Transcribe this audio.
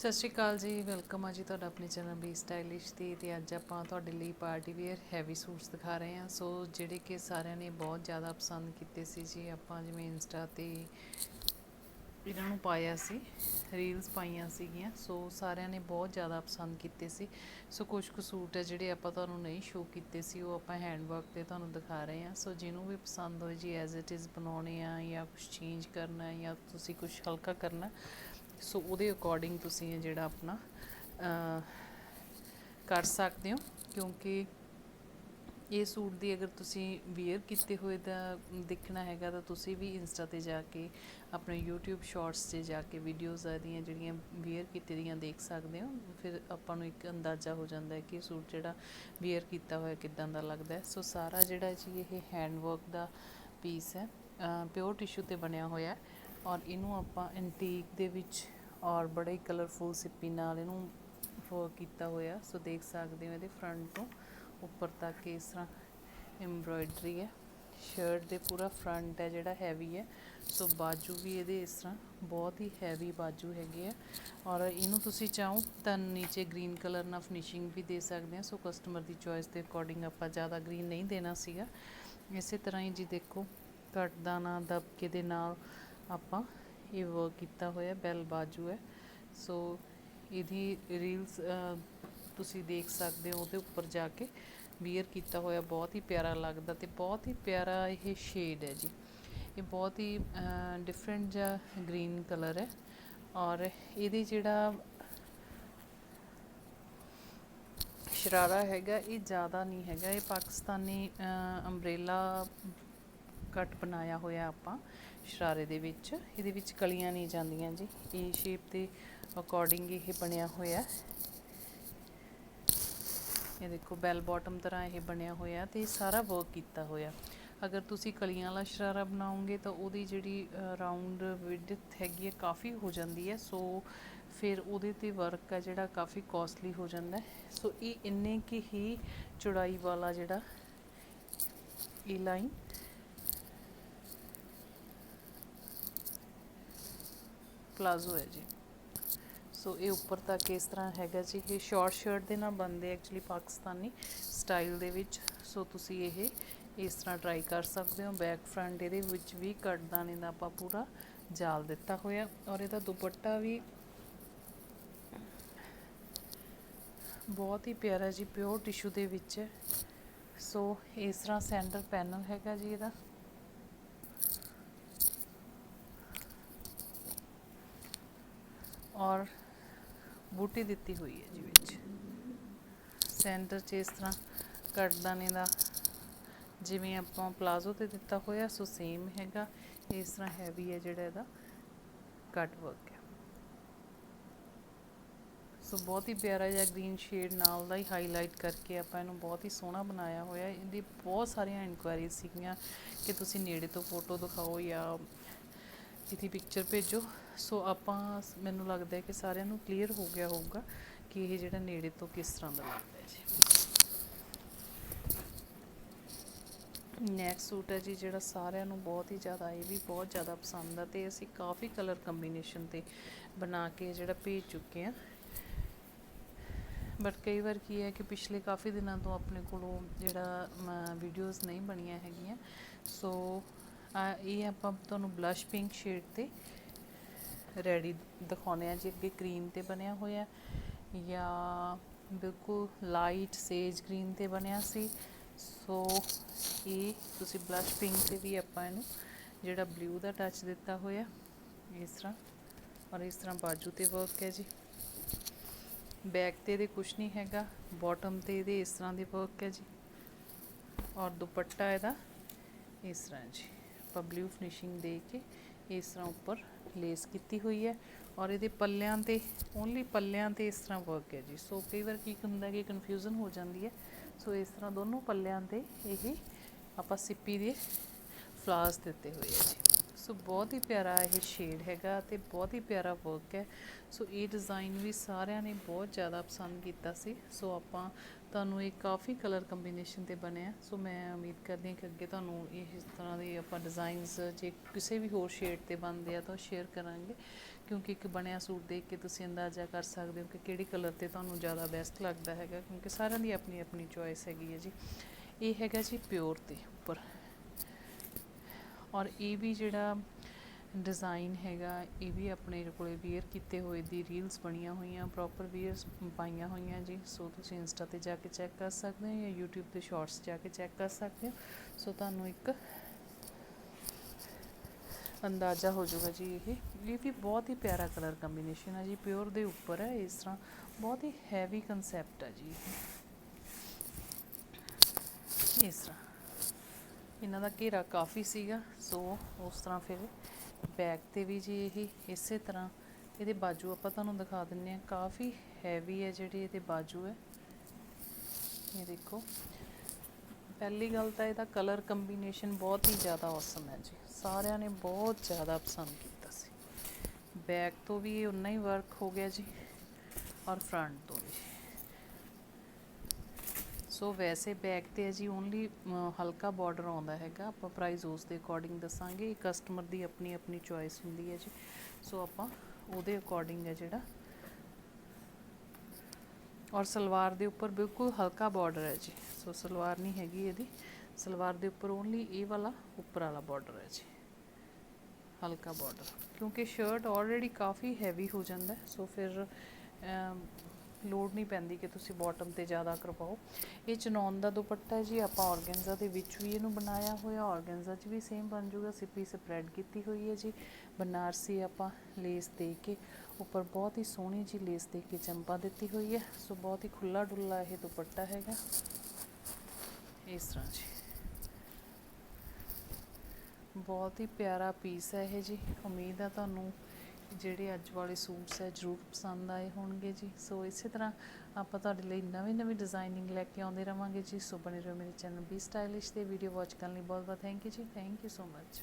ਸਤਿ ਸ਼੍ਰੀ ਅਕਾਲ ਜੀ ਵੈਲਕਮ ਆ ਜੀ ਤੁਹਾਡਾ ਆਪਣੇ ਚੈਨਲ ਬੀ ਸਟਾਈਲਿਸ਼ ਤੇ ਤੇ ਅੱਜ ਆਪਾਂ ਤੁਹਾਡੇ ਲਈ ਪਾਰਟੀ ਵੇਅਰ ਹੈਵੀ ਸੂਟਸ ਦਿਖਾ ਰਹੇ ਹਾਂ। ਸੋ ਜਿਹੜੇ ਕਿ ਸਾਰਿਆਂ ਨੇ ਬਹੁਤ ਜ਼ਿਆਦਾ ਪਸੰਦ ਕੀਤੇ ਸੀ ਜੀ, ਆਪਾਂ ਜਿਵੇਂ ਇੰਸਟਾ ਤੇ ਇਹਨਾਂ ਨੂੰ ਪਾਇਆ ਸੀ ਰੀਲਸ ਪਾਈਆਂ ਸੀਗੀਆਂ। ਸੋ ਸਾਰਿਆਂ ਨੇ ਬਹੁਤ ਜ਼ਿਆਦਾ ਪਸੰਦ ਕੀਤੇ ਸੀ। ਸੋ ਕੁਝ ਕੁ ਸੂਟ ਹੈ ਜਿਹੜੇ ਆਪਾਂ ਤੁਹਾਨੂੰ ਨਹੀਂ ਸ਼ੋਅ ਕੀਤੇ ਸੀ, ਉਹ ਆਪਾਂ ਹੈਂਡਵਰਕ ਤੇ ਤੁਹਾਨੂੰ ਦਿਖਾ ਰਹੇ ਹਾਂ। ਸੋ ਜਿਹਨੂੰ ਵੀ ਪਸੰਦ ਹੋਏ ਜੀ ਐਜ਼ ਇਟ ਇਜ਼ ਬਣਾਉਣੇ ਆ ਜਾਂ ਕੁਝ ਚੇਂਜ ਕਰਨਾ ਜਾਂ ਤੁਸੀਂ ਕੁਝ ਹਲਕਾ ਕਰਨਾ ਸੋ ਉਹਦੇ ਅਕੋਰਡਿੰਗ ਤੁਸੀਂ ਇਹ ਜਿਹੜਾ ਆਪਣਾ ਕਰ ਸਕਦੇ ਹੋ, ਕਿਉਂਕਿ ਇਹ ਸੂਟ ਦੀ ਅਗਰ ਤੁਸੀਂ ਵੇਅਰ ਕੀਤੇ ਹੋਏ ਦਾ ਦੇਖਣਾ ਹੈਗਾ ਤਾਂ ਤੁਸੀਂ ਵੀ ਇੰਸਟਾ ਤੇ ਜਾ ਕੇ ਆਪਣੇ YouTube ਸ਼ਾਰਟਸ ਤੇ ਜਾ ਕੇ ਵੀਡੀਓਜ਼ ਆਦੀਆਂ ਜਿਹੜੀਆਂ ਵੇਅਰ ਕੀਤੇ ਦੀਆਂ ਦੇਖ ਸਕਦੇ ਹੋ, ਫਿਰ ਆਪਾਂ ਨੂੰ ਇੱਕ ਅੰਦਾਜ਼ਾ ਹੋ ਜਾਂਦਾ ਹੈ ਕਿ ਇਹ ਸੂਟ ਜਿਹੜਾ ਵੇਅਰ ਕੀਤਾ ਹੋਇਆ ਕਿਦਾਂ ਦਾ ਲੱਗਦਾ ਹੈ। ਸੋ ਸਾਰਾ ਜਿਹੜਾ ਜੀ ਇਹ ਹੈਂਡ ਵਰਕ ਦਾ ਪੀਸ ਹੈ ਪਿਓਰ ਟਿਸ਼ੂ ਤੇ ਬਣਿਆ ਹੋਇਆ ਹੈ। ਔਰ ਇਹਨੂੰ ਆਪਾਂ ਐਂਟੀਕ ਦੇ ਵਿੱਚ ਔਰ ਬੜੇ ਕਲਰਫੁਲ ਸਿੱਪੀ ਨਾਲ ਇਹਨੂੰ ਵਰਕ ਕੀਤਾ ਹੋਇਆ। ਸੋ ਦੇਖ ਸਕਦੇ ਹੋ ਇਹਦੇ ਫਰੰਟ ਤੋਂ ਉੱਪਰ ਤੱਕ ਇਸ ਤਰ੍ਹਾਂ ਐਮਬ੍ਰੋਇਡਰੀ ਹੈ। ਸ਼ਰਟ ਦੇ ਪੂਰਾ ਫਰੰਟ ਹੈ ਜਿਹੜਾ ਹੈਵੀ ਹੈ। ਸੋ ਬਾਜੂ ਵੀ ਇਹਦੇ ਇਸ ਤਰ੍ਹਾਂ ਬਹੁਤ ਹੀ ਹੈਵੀ ਬਾਜੂ ਹੈਗੇ ਆ। ਔਰ ਇਹਨੂੰ ਤੁਸੀਂ ਚਾਹੋ ਤਾਂ ਨੀਚੇ ਗ੍ਰੀਨ ਕਲਰ ਨਾਲ ਫਿਨਿਸ਼ਿੰਗ ਵੀ ਦੇ ਸਕਦੇ ਆ। ਸੋ ਕਸਟਮਰ ਦੀ ਚੋਇਸ ਦੇ ਅਕੋਰਡਿੰਗ ਆਪਾਂ ਜ਼ਿਆਦਾ ਗ੍ਰੀਨ ਨਹੀਂ ਦੇਣਾ ਸੀਗਾ। ਇਸੇ ਤਰ੍ਹਾਂ ਹੀ ਜੀ ਦੇਖੋ ਕਟਦਾਨਾ ਦਬਕੇ ਦੇ ਨਾਲ ਆਪਾਂ ਇਹ ਵਰਕ ਕੀਤਾ ਹੋਇਆ, ਬੈਲ ਬਾਜੂ ਹੈ। ਸੋ ਇਹਦੀ ਰੀਲਸ ਤੁਸੀਂ ਦੇਖ ਸਕਦੇ ਹੋ ਉਹਦੇ ਉੱਪਰ ਜਾ ਕੇ ਵੀਅਰ ਕੀਤਾ ਹੋਇਆ, ਬਹੁਤ ਹੀ ਪਿਆਰਾ ਲੱਗਦਾ ਤੇ ਬਹੁਤ ਹੀ ਪਿਆਰਾ ਇਹ ਸ਼ੇਡ ਹੈ ਜੀ। ਇਹ ਬਹੁਤ ਹੀ ਡਿਫਰੈਂਟ ਜਿਹਾ ਗ੍ਰੀਨ ਕਲਰ ਹੈ ਔਰ ਇਹਦੇ ਜਿਹੜਾ ਸ਼ਰਾਰਾ ਹੈਗਾ, ਇਹ ਜ਼ਿਆਦਾ ਨਹੀਂ ਹੈਗਾ। ਇਹ ਪਾਕਿਸਤਾਨੀ ਅੰਬ੍ਰੇਲਾ ਕੱਟ ਬਣਾਇਆ ਹੋਇਆ ਆਪਾਂ। ਸ਼ਰਾਰੇ ਦੇ ਵਿੱਚ। ਇਹਦੇ ਵਿੱਚ ਕਲੀਆਂ ਨਹੀਂ ਜਾਂਦੀਆਂ ਜੀ। ਇਹ ਸ਼ੇਪ ਦੇ ਅਕੋਰਡਿੰਗ ਇਹ ਬਣਿਆ ਹੋਇਆ ਇਹ ਦੇਖੋ ਬੈਲ ਬਾਟਮ ਤਰ੍ਹਾਂ ਇਹ ਬਣਿਆ ਹੋਇਆ ਤੇ ਇਹ ਸਾਰਾ ਵਰਕ ਕੀਤਾ ਹੋਇਆ ਅਗਰ ਤੁਸੀਂ ਕਲੀਆਂ ਵਾਲਾ ਸ਼ਰਾਰਾ ਬਣਾਓਗੇ ਤਾਂ ਉਹਦੀ ਜਿਹੜੀ ਰਾਉਂਡ ਵਿਡਥ ਹੈਗੀ ਹੈ ਕਾਫੀ ਹੋ ਜਾਂਦੀ ਹੈ। ਸੋ ਫਿਰ ਉਹਦੇ ਤੇ ਵਰਕ ਹੈ ਜਿਹੜਾ ਕਾਫੀ ਕਾਸਟਲੀ ਹੋ ਜਾਂਦਾ ਸੋ ਇਹ ਇੰਨੇ ਕਿ ਹੀ ਚੌੜਾਈ ਵਾਲਾ ਜਿਹੜਾ ਇਹ ਲਾਈਨ ਪਲਾਜ਼ੋ ਹੈ ਜੀ। ਸੋ ਇਹ ਉੱਪਰ ਤੱਕ ਇਸ ਤਰ੍ਹਾਂ ਹੈਗਾ ਜੀ। ਇਹ ਸ਼ਾਰਟ ਸ਼ਰਟ ਦੇ ਨਾਲ ਬੰਦੇ ਐਕਚੁਅਲੀ ਪਾਕਿਸਤਾਨੀ ਸਟਾਈਲ ਦੇ ਵਿੱਚ। ਸੋ ਤੁਸੀਂ ਇਹ ਇਸ ਤਰ੍ਹਾਂ ਟਰਾਈ ਕਰ ਸਕਦੇ ਹੋ। ਬੈਕ ਫਰੰਟ ਇਹਦੇ ਵਿੱਚ ਵੀ ਕਟਦਾਨੇ ਦਾ ਆਪਾਂ ਪੂਰਾ ਜਾਲ ਦਿੱਤਾ ਹੋਇਆ। ਔਰ ਇਹਦਾ ਦੁਪੱਟਾ ਵੀ ਬਹੁਤ ਹੀ ਪਿਆਰਾ ਜੀ ਪਿਓਰ ਟਿਸ਼ੂ ਦੇ ਵਿੱਚ। ਹੈ ਸੋ ਇਸ ਤਰ੍ਹਾਂ ਸੈਂਟਰ ਪੈਨਲ ਹੈਗਾ ਜੀ ਇਹਦਾ। ਔਰ ਬੂਟੀ ਦਿੱਤੀ ਹੋਈ ਹੈ ਜੀ ਵਿੱਚ। ਸੈਂਟਰ 'ਚ ਇਸ ਤਰ੍ਹਾਂ ਕਟਦਾਨੇ ਦਾ ਜਿਵੇਂ ਆਪਾਂ ਪਲਾਜ਼ੋ ਤੇ ਦਿੱਤਾ ਹੋਇਆ, ਸੋ ਸੇਮ ਹੈਗਾ। ਇਸ ਤਰ੍ਹਾਂ ਹੈਵੀ ਹੈ ਜਿਹੜਾ ਇਹਦਾ ਕੱਟ ਵਰਕ ਹੈ। ਸੋ ਬਹੁਤ ਹੀ ਪਿਆਰਾ ਜਿਹਾ ਗ੍ਰੀਨ ਸ਼ੇਡ ਨਾਲ ਦਾ ਹੀ ਹਾਈਲਾਈਟ ਕਰਕੇ ਆਪਾਂ ਇਹਨੂੰ ਬਹੁਤ ਹੀ ਸੋਹਣਾ ਬਣਾਇਆ ਹੋਇਆ। ਇਹਦੀ ਬਹੁਤ ਸਾਰੀਆਂ ਇਨਕੁਆਇਰੀਜ਼ ਸੀਗੀਆਂ ਕਿ ਤੁਸੀਂ ਨੇੜੇ ਤੋਂ ਫੋਟੋ ਦਿਖਾਓ ਜਾਂ ਇਹਦੀ ਪਿਕਚਰ ਭੇਜੋ। ਸੋ ਆਪਾਂ ਮੈਨੂੰ ਲੱਗਦਾ ਹੈ ਕਿ ਸਾਰਿਆਂ ਨੂੰ ਕਲੀਅਰ ਹੋ ਗਿਆ ਹੋਊਗਾ ਕਿ ਇਹ ਜਿਹੜਾ ਨੇੜੇ ਤੋਂ ਕਿਸ ਤਰ੍ਹਾਂ ਦਾ ਲੱਗਦਾ ਹੈ ਜੀ। ਨੈਕਸਟ ਸੂਟ ਹੈ ਜੀ, ਜਿਹੜਾ ਸਾਰਿਆਂ ਨੂੰ ਬਹੁਤ ਹੀ ਜ਼ਿਆਦਾ, ਇਹ ਵੀ ਬਹੁਤ ਜ਼ਿਆਦਾ ਪਸੰਦ ਆ ਤੇ ਅਸੀਂ ਕਾਫੀ ਕਲਰ ਕੰਬੀਨੇਸ਼ਨ ਤੇ ਬਣਾ ਕੇ ਜਿਹੜਾ ਭੇਜ ਚੁੱਕੇ ਆ ਬਟ ਕਈ ਵਾਰ ਕੀ ਹੈ ਕਿ ਪਿਛਲੇ ਕਾਫੀ ਦਿਨਾਂ ਤੋਂ ਆਪਣੇ ਕੋਲੋਂ ਜਿਹੜਾ ਵੀਡੀਓਜ਼ ਨਹੀਂ ਬਣੀਆਂ ਹੈਗੀਆਂ। ਸੋ ਆ, ਇਹ ਆਪਾਂ ਤੁਹਾਨੂੰ ਬਲਸ਼ ਪਿੰਕ ਸ਼ੇਡ ਤੇ ਰੈਡੀ ਦਿਖਾਉਣੇ ਆ ਜੀ, ਅੱਗੇ ਕਰੀਮ ਤੇ ਬਣਿਆ ਹੋਇਆ। ਜਾਂ ਬਿਲਕੁਲ ਲਾਈਟ ਸੇਜ ਗ੍ਰੀਨ ਤੇ ਬਣਿਆ ਸੀ। ਸੋ ਇਹ ਤੁਸੀਂ ਬਲਸ਼ ਪਿੰਕ ਤੇ ਵੀ ਆਪਾਂ ਇਹਨੂੰ ਜਿਹੜਾ ਬਲੂ ਦਾ ਟੱਚ ਦਿੱਤਾ ਹੋਇਆ, ਇਸ ਤਰ੍ਹਾਂ। ਔਰ ਇਸ ਤਰ੍ਹਾਂ ਬਾਜੂ ਤੇ ਵਰਕ ਹੈ ਜੀ। ਬੈਕ ਤੇ ਇਹਦੇ ਕੁਝ ਨਹੀਂ ਹੈਗਾ ਬਾਟਮ ਤੇ ਇਹਦੇ ਇਸ ਤਰ੍ਹਾਂ ਦੇ ਵਰਕ ਹੈ ਜੀ। ਔਰ ਦੁਪੱਟਾ ਇਹਦਾ ਇਸ ਤਰ੍ਹਾਂ ਜੀ। ਆਪਾਂ ਬਲੂ ਫਿਨਿਸ਼ਿੰਗ ਦੇ ਕੇ ਇਸ ਤਰ੍ਹਾਂ ਉੱਪਰ ਲੇਸ ਕੀਤੀ ਹੋਈ ਹੈ ਔਰ ਇਹਦੇ ਪੱਲਿਆਂ ਤੇ ਓਨਲੀ ਪੱਲਿਆਂ ਤੇ ਇਸ ਤਰ੍ਹਾਂ ਵਰਕ ਹੈ ਜੀ। ਸੋ ਕਈ ਵਾਰ ਕੀ ਹੁੰਦਾ ਕਿ ਕਨਫਿਊਜ਼ਨ ਹੋ ਜਾਂਦੀ ਹੈ। ਸੋ ਇਸ ਤਰ੍ਹਾਂ ਦੋਨੋਂ ਪੱਲਿਆਂ ਤੇ ਇਹ ਆਪਾਂ ਸਿੱਪੀ ਦੇ ਫਲਾਸ ਦਿੱਤੇ ਹੋਏ ਹੈ ਜੀ। ਸੋ ਬਹੁਤ ਹੀ ਪਿਆਰਾ ਇਹ ਸ਼ੇਡ ਹੈਗਾ ਤੇ ਬਹੁਤ ਹੀ ਪਿਆਰਾ ਵਰਕ ਹੈ। ਸੋ ਇਹ ਡਿਜ਼ਾਈਨ ਵੀ ਸਾਰਿਆਂ ਨੇ ਬਹੁਤ ਜ਼ਿਆਦਾ ਪਸੰਦ ਕੀਤਾ ਸੀ। ਸੋ ਆਪਾਂ ਤੁਹਾਨੂੰ ਇਹ ਕਾਫੀ ਕਲਰ ਕੰਬੀਨੇਸ਼ਨ ਤੇ ਬਣਿਆ। ਸੋ ਮੈਂ ਉਮੀਦ ਕਰਦੀ ਹਾਂ ਕਿ ਅੱਗੇ ਤੁਹਾਨੂੰ ਇਹ ਇਸ ਤਰ੍ਹਾਂ ਦੇ ਆਪਾਂ ਡਿਜ਼ਾਈਨਸ ਜੇ ਕਿਸੇ ਵੀ ਹੋਰ ਸ਼ੇਡ ਤੇ ਬਣਦੇ ਆ ਤਾਂ ਸ਼ੇਅਰ ਕਰਾਂਗੇ। ਕਿਉਂਕਿ ਇੱਕ ਬਣਿਆ ਸੂਟ ਦੇਖ ਕੇ ਤੁਸੀਂ ਅੰਦਾਜ਼ਾ ਕਰ ਸਕਦੇ ਹੋ ਕਿ ਕਿਹੜੇ ਕਲਰ ਤੇ ਤੁਹਾਨੂੰ ਜ਼ਿਆਦਾ ਬੈਸਟ ਲੱਗਦਾ ਹੈਗਾ, ਕਿਉਂਕਿ ਸਾਰਿਆਂ ਦੀ ਆਪਣੀ ਆਪਣੀ ਚੋਇਸ ਹੈਗੀ ਹੈ ਜੀ। ਇਹ ਹੈਗਾ ਜੀ ਪਿਓਰ ਤੇ ਉੱਪਰ। ਔਰ ਇਹ ਵੀ ਜਿਹੜਾ ਡਿਜ਼ਾਈਨ ਹੈਗਾ, ਇਹ ਵੀ ਆਪਣੇ ਕੋਲੇ ਵੀਅਰ ਕੀਤੇ ਹੋਏ ਦੀ ਰੀਲਸ ਬਣੀਆਂ ਹੋਈਆਂ ਪ੍ਰੋਪਰ ਵੀਅਰਸ ਪਾਈਆਂ ਹੋਈਆਂ ਜੀ। ਸੋ ਤੁਸੀਂ ਇੰਸਟਾ ਤੇ ਜਾ ਕੇ ਚੈੱਕ ਕਰ ਸਕਦੇ ਹੋ ਜਾਂ YouTube ਤੇ ਸ਼ਾਰਟਸ ਜਾ ਕੇ ਚੈੱਕ ਕਰ ਸਕਦੇ ਹੋ। ਸੋ ਤੁਹਾਨੂੰ ਇੱਕ ਅੰਦਾਜ਼ਾ ਹੋ ਜਾਊਗਾ ਜੀ ਇਹ। ਇਹ ਵੀ ਬਹੁਤ ਹੀ ਪਿਆਰਾ ਕਲਰ ਕੰਬੀਨੇਸ਼ਨ ਹੈ ਜੀ ਪਿਓਰ ਦੇ ਉੱਪਰ ਹੈ ਇਸ ਤਰ੍ਹਾਂ। ਬਹੁਤ ਹੀ ਹੈਵੀ ਕਨਸੈਪਟ ਹੈ ਜੀ ਇਹ। ਇਸ ਤਰ੍ਹਾਂ। ਇਹਨਾਂ ਦਾ ਘੇਰਾ ਕਾਫੀ ਸੀਗਾ। ਸੋ ਉਸ ਤਰ੍ਹਾਂ ਫਿਰ ਬੈਕ ਤੇ ਵੀ ਜੀ ਇਹੀ, ਇਸੇ ਤਰ੍ਹਾਂ। ਇਹਦੇ ਬਾਜੂ ਆਪਾਂ ਤੁਹਾਨੂੰ ਦਿਖਾ ਦਿੰਨੇ ਆ ਕਾਫੀ ਹੈਵੀ ਹੈ ਜਿਹੜੀ ਇਹਦੇ ਬਾਜੂ ਹੈ। ਇਹ ਦੇਖੋ। ਪਹਿਲੀ ਗੱਲ ਤਾਂ ਇਹਦਾ ਕਲਰ ਕੰਬੀਨੇਸ਼ਨ ਬਹੁਤ ਹੀ ਜ਼ਿਆਦਾ ਔਸਮ ਹੈ ਜੀ। ਸਾਰਿਆਂ ਨੇ ਬਹੁਤ ਜ਼ਿਆਦਾ ਪਸੰਦ ਕੀਤਾ ਸੀ। ਬੈਕ ਤੋਂ ਵੀ ਇਹ ਉਨਾ ਹੀ ਵਰਕ ਹੋ ਗਿਆ ਜੀ। ਔਰ ਫਰੰਟ ਤੋਂ ਵੀ। ਸੋ ਵੈਸੇ ਬੈਕ ਤੇ ਹੈ ਜੀ ਓਨਲੀ ਹਲਕਾ ਬਾਰਡਰ ਆਉਂਦਾ ਹੈਗਾ। ਆਪਾਂ ਪ੍ਰਾਈਸ ਉਸ ਦੇ ਅਕੋਰਡਿੰਗ ਦੱਸਾਂਗੇ ਕਸਟਮਰ ਦੀ ਆਪਣੀ ਆਪਣੀ ਚੋਇਸ ਹੁੰਦੀ ਹੈ ਜੀ। ਸੋ ਆਪਾਂ ਉਹਦੇ ਅਕੋਰਡਿੰਗ ਹੈ ਜਿਹੜਾ। ਔਰ ਸਲਵਾਰ ਦੇ ਉੱਪਰ ਬਿਲਕੁਲ ਹਲਕਾ ਬਾਰਡਰ ਹੈ ਜੀ। ਸੋ ਸਲਵਾਰ ਨਹੀਂ ਹੈਗੀ ਇਹਦੀ। ਸਲਵਾਰ ਦੇ ਉੱਪਰ ਓਨਲੀ ਇਹ ਵਾਲਾ, ਉੱਪਰ ਵਾਲਾ ਬਾਰਡਰ ਹੈ ਜੀ। ਹਲਕਾ ਬਾਰਡਰ ਕਿਉਂਕਿ ਸ਼ਰਟ ਆਲਰੇਡੀ ਕਾਫੀ ਹੈਵੀ ਹੋ ਜਾਂਦਾ ਸੋ ਫਿਰ ਅਮ, ਲੋੜ ਨਹੀਂ ਪੈਂਦੀ ਕਿ ਤੁਸੀਂ ਬਾਟਮ ਤੇ ਜ਼ਿਆਦਾ ਕਰਵਾਓ। ਇਹ ਚਨੌਨ ਦਾ ਦੁਪੱਟਾ ਹੈ ਜੀ ਆਪਾਂ ਔਰਗੈਂਜ਼ਾ ਦੇ ਵਿੱਚ ਵੀ ਇਹਨੂੰ ਬਣਾਇਆ ਹੋਇਆ। ਔਰਗੈਂਜ਼ਾ 'ਚ ਵੀ ਸੇਮ ਬਣ ਜਾਊਗਾ ਸਿੱਪੀ ਸਪਰੈਡ ਕੀਤੀ ਹੋਈ ਹੈ ਜੀ। ਬਨਾਰਸੀ ਆਪਾਂ ਲੇਸ ਦੇ ਕੇ ਉੱਪਰ ਬਹੁਤ ਹੀ ਸੋਹਣੀ ਜੀ ਲੇਸ ਦੇ ਕੇ ਚੰਪਾ ਦਿੱਤੀ ਹੋਈ ਹੈ। ਸੋ ਬਹੁਤ ਹੀ ਖੁੱਲਾ ਡੁੱਲਾ ਇਹ ਦੁਪੱਟਾ ਹੈਗਾ। ਇਸ ਤਰ੍ਹਾਂ ਜੀ। ਬਹੁਤ ਹੀ ਪਿਆਰਾ ਪੀਸ ਹੈ ਇਹ ਜੀ। ਉਮੀਦ ਹੈ ਤੁਹਾਨੂੰ ਜਿਹੜੇ ਅੱਜ ਵਾਲੇ ਸੂਟਸ ਹੈ, ਜ਼ਰੂਰ ਪਸੰਦ ਆਏ ਹੋਣਗੇ ਜੀ। ਸੋ ਇਸੇ ਤਰ੍ਹਾਂ ਆਪਾਂ ਤੁਹਾਡੇ ਲਈ ਨਵੇਂ ਨਵੀਂ ਡਿਜ਼ਾਈਨਿੰਗ ਲੈ ਕੇ ਆਉਂਦੇ ਰਵਾਂਗੇ ਜੀ। ਸੋ ਬਣੇ ਰਹੋ ਮੇਰੇ ਚੈਨਲ ਬੀ ਸਟਾਈਲਿਸ਼ ਤੇ। ਵੀਡੀਓ ਵਾਚ ਕਰਨ ਲਈ ਬਹੁਤ ਬਹੁਤ ਥੈਂਕ ਯੂ ਜੀ। Thank you so much